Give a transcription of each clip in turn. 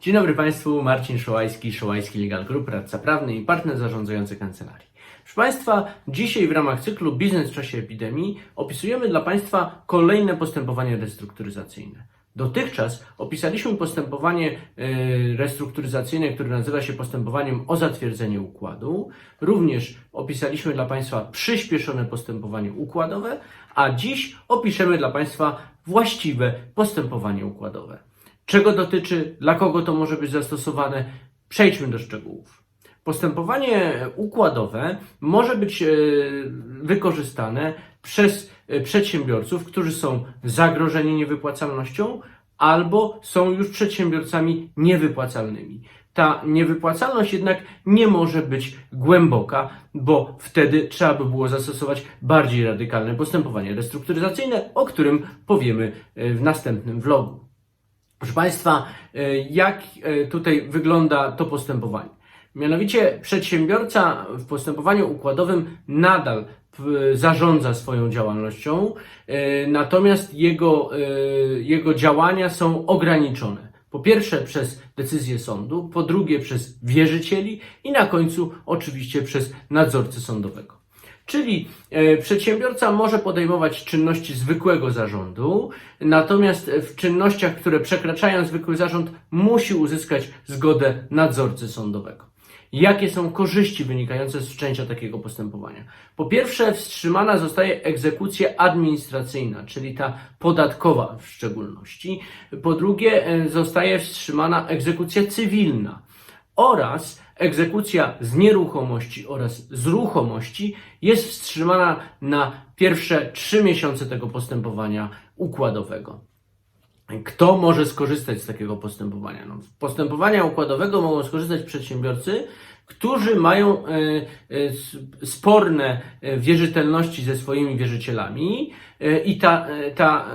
Dzień dobry Państwu, Marcin Szołajski, Szołajski Legal Group, radca prawny i partner zarządzający kancelarii. Proszę Państwa, dzisiaj w ramach cyklu Biznes w czasie epidemii opisujemy dla Państwa kolejne postępowanie restrukturyzacyjne. Dotychczas opisaliśmy postępowanie e, restrukturyzacyjne, które nazywa się postępowaniem o zatwierdzenie układu. Również opisaliśmy dla Państwa przyspieszone postępowanie układowe, a dziś opiszemy dla Państwa właściwe postępowanie układowe. Czego dotyczy, dla kogo to może być zastosowane? Przejdźmy do szczegółów. Postępowanie układowe może być e, wykorzystane przez e, przedsiębiorców, którzy są zagrożeni niewypłacalnością albo są już przedsiębiorcami niewypłacalnymi. Ta niewypłacalność jednak nie może być głęboka, bo wtedy trzeba by było zastosować bardziej radykalne postępowanie restrukturyzacyjne, o którym powiemy e, w następnym vlogu. Proszę Państwa, e, jak e, tutaj wygląda to postępowanie? Mianowicie przedsiębiorca w postępowaniu układowym nadal zarządza swoją działalnością, e, natomiast jego, jego działania są ograniczone. Po pierwsze przez decyzję sądu, po drugie przez wierzycieli i na końcu oczywiście przez nadzorcę sądowego. Czyli e, przedsiębiorca może podejmować czynności zwykłego zarządu, natomiast w czynnościach, które przekraczają zwykły zarząd, musi uzyskać zgodę nadzorcy sądowego. Jakie są korzyści wynikające z wszczęcia takiego postępowania? Po pierwsze, wstrzymana zostaje egzekucja administracyjna, czyli ta podatkowa w szczególności. Po drugie, e, zostaje wstrzymana egzekucja cywilna oraz egzekucja z nieruchomości oraz z ruchomości jest wstrzymana na pierwsze trzy miesiące tego postępowania układowego. Kto może skorzystać z takiego postępowania? No, postępowania układowego mogą skorzystać przedsiębiorcy, którzy mają e, e, sporne e, wierzytelności ze swoimi wierzycielami i ta, ta,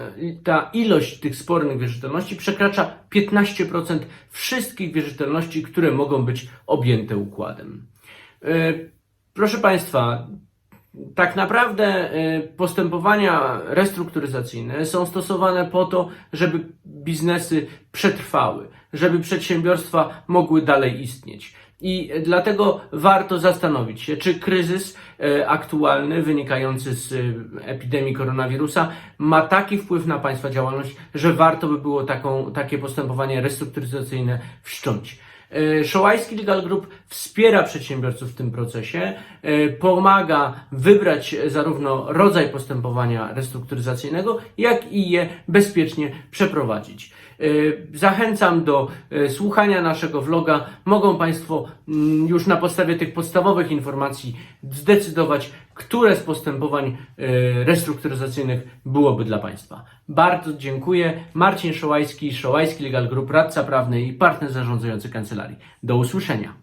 ta ilość tych spornych wierzytelności przekracza 15% wszystkich wierzytelności, które mogą być objęte układem. Proszę Państwa, tak naprawdę y, postępowania restrukturyzacyjne są stosowane po to, żeby biznesy przetrwały, żeby przedsiębiorstwa mogły dalej istnieć. I dlatego warto zastanowić się, czy kryzys e, aktualny wynikający z e, epidemii koronawirusa ma taki wpływ na Państwa działalność, że warto by było taką, takie postępowanie restrukturyzacyjne wszcząć. E, Szołajski Legal Group wspiera przedsiębiorców w tym procesie, e, pomaga wybrać zarówno rodzaj postępowania restrukturyzacyjnego, jak i je bezpiecznie przeprowadzić. E, Zachęcam do słuchania naszego vloga. Mogą Państwo mm, już na podstawie tych podstawowych informacji zdecydować, które z postępowań e, restrukturyzacyjnych byłoby dla Państwa. Bardzo dziękuję. Marcin Szołajski, Szołajski Legal Group, radca prawny i partner zarządzający kancelarii. Do usłyszenia.